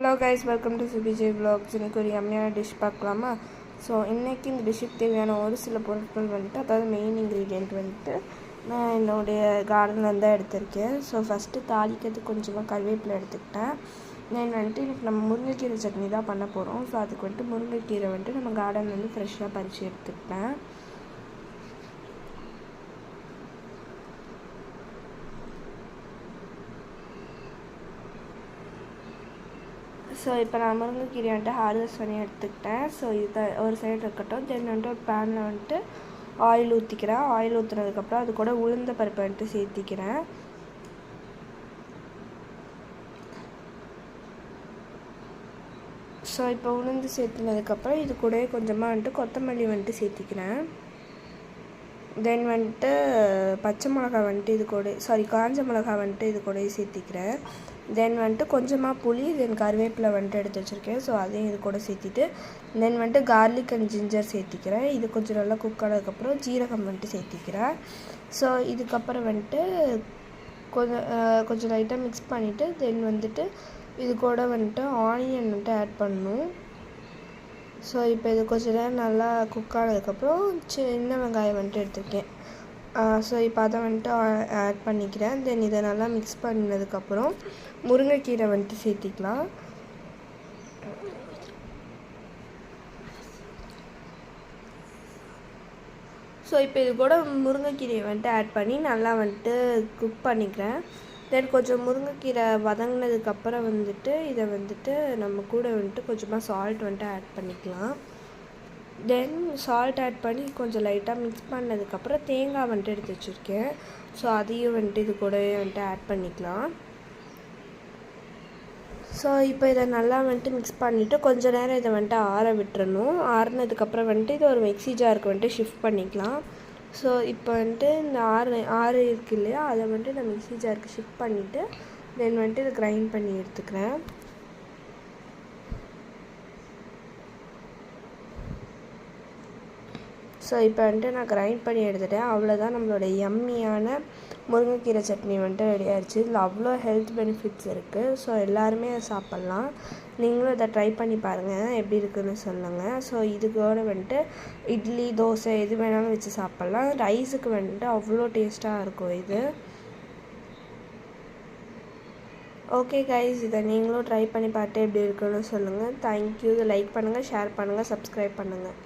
Hello guys welcome to சுபிஜே blogs எனக்கு ஒரு எம்மையான டிஷ் பார்க்கலாமா? ஸோ இன்றைக்கி இந்த டிஷ்ஷுக்கு தேவையான ஒரு சில பொருட்கள் வந்துட்டு அதாவது மெயின் இன்க்ரீடியண்ட் வந்துட்டு நான் என்னுடைய கார்டன்லேருந்து தான் எடுத்திருக்கேன். ஸோ ஃபஸ்ட்டு தாளிக்கிறதுக்கு கொஞ்சமாக கருவேப்பிலை எடுத்துக்கிட்டேன். நான் வந்துட்டு எனக்கு நம்ம முருங்கைக்கீரை சட்னி தான் பண்ண போகிறோம் ஸோ அதுக்கு வந்துட்டு முருங்கைக்கீரை வந்துட்டு நம்ம கார்டன்லேருந்து ஃப்ரெஷ்ஷாக பறித்து எடுத்துக்கிட்டேன். ஸோ இப்போ நான் முருங்கைக்கீரை வந்துட்டு ஹார்வெஸ்ட் பண்ணி எடுத்துக்கிட்டேன். ஸோ இது ஒரு சைடு இருக்கட்டும் தென் வந்துட்டு ஒரு பேனில் வந்துட்டு ஆயில் ஊற்றிக்கிறேன் ஆயில் ஊற்றுனதுக்கப்புறம் அது கூட உளுந்த பருப்பை வந்துட்டு சேர்த்திக்கிறேன். ஸோ இப்போ உளுந்து சேர்த்துனதுக்கப்புறம் இது கூட கொஞ்சமாக வந்துட்டு கொத்தமல்லி வந்துட்டு சேர்த்திக்கிறேன். தென் வந்துட்டு பச்சை மிளகா வந்துட்டு இது கூட சாரி காஞ்ச மிளகா வந்துட்டு இது கூட சேர்த்திக்கிறேன். தென் வந்துட்டு கொஞ்சமாக புளி தென் கருவேப்பிலை வந்துட்டு எடுத்து வச்சுருக்கேன். ஸோ அதையும் இது கூட சேர்த்திட்டு தென் வந்துட்டு கார்லிக் அண்ட் ஜிஞ்சர் சேர்த்திக்கிறேன். இது கொஞ்சம் நல்லா குக் ஆனதுக்கப்புறம் ஜீரகம் வந்துட்டு சேர்த்திக்கிறேன். ஸோ இதுக்கப்புறம் வந்துட்டு கொஞ்சம் கொஞ்சம் லைட்டாக மிக்ஸ் பண்ணிவிட்டு தென் வந்துட்டு இது கூட வந்துட்டு ஆனியன் வந்துட்டு ஆட் பண்ணணும். ஸோ இப்போ இது கொஞ்ச நேரம் நல்லா குக் ஆனதுக்கப்புறம் சின்ன வெங்காயம் வந்துட்டு எடுத்துருக்கேன். ஸோ இப்போ அதை வந்துட்டு ஆட் பண்ணிக்கிறேன். தென் இதை நல்லா மிக்ஸ் பண்ணதுக்கப்புறம் முருங்கைக்கீரை வந்துட்டு சேர்த்திக்கலாம். ஸோ இப்போ இது கூட முருங்கைக்கீரையை வந்துட்டு ஆட் பண்ணி நல்லா வந்துட்டு குக் பண்ணிக்கிறேன். தென் கொஞ்சம் முருங்கைக்கீரை வதங்கினதுக்கப்புறம் வந்துட்டு இதை வந்துட்டு நம்ம கூட வந்துட்டு கொஞ்சமாக சால்ட் வந்துட்டு ஆட் பண்ணிக்கலாம். தென் சால்ட் ஆட் பண்ணி கொஞ்சம் லைட்டாக மிக்ஸ் பண்ணதுக்கப்புறம் தேங்காய் வந்துட்டு எடுத்து வச்சுருக்கேன். ஸோ அதையும் வந்துட்டு இது கூடவே வந்துட்டு ஆட் பண்ணிக்கலாம். ஸோ இப்போ இதை நல்லா வந்துட்டு மிக்ஸ் பண்ணிவிட்டு கொஞ்ச நேரம் இதை வந்துட்டு ஆற விட்டுறணும். ஆறுனதுக்கப்புறம் வந்துட்டு இது ஒரு மிக்ஸி ஜாருக்கு வந்துட்டு ஷிஃப்ட் பண்ணிக்கலாம். ஸோ இப்போ வந்துட்டு இந்த ஆறு ஆறு இருக்கு இல்லையா? அதை வந்துட்டு நான் மிக்ஸி ஜாருக்கு ஷிஃப்ட் பண்ணிவிட்டு தென் வந்துட்டு இதை கிரைண்ட் பண்ணி எடுத்துக்கிறேன். ஸோ இப்போ வந்துட்டு நான் கிரைண்ட் பண்ணி எடுத்துட்டேன். அவ்வளோதான் நம்மளோட எம்மியான முருங்கைக்கீரை சட்னி வந்துட்டு ரெடி ஆயிடுச்சு இதில் அவ்வளோ ஹெல்த் பெனிஃபிட்ஸ் இருக்குது ஸோ எல்லாருமே அதை சாப்பிட்லாம். நீங்களும் இதை ட்ரை பண்ணி பாருங்கள் எப்படி இருக்குன்னு சொல்லுங்கள் ஸோ இதுக்கோட வந்துட்டு இட்லி தோசை எது வேணாலும் வச்சு சாப்பிட்லாம். ரைஸுக்கு வந்துட்டு அவ்வளோ டேஸ்ட்டாக இருக்கும் இது. ஓகே கைஸ் இதை நீங்களும் ட்ரை பண்ணி பார்த்து எப்படி இருக்குன்னு சொல்லுங்கள் தேங்க்யூ லைக் பண்ணுங்கள் ஷேர் பண்ணுங்கள் சப்ஸ்கிரைப் பண்ணுங்கள்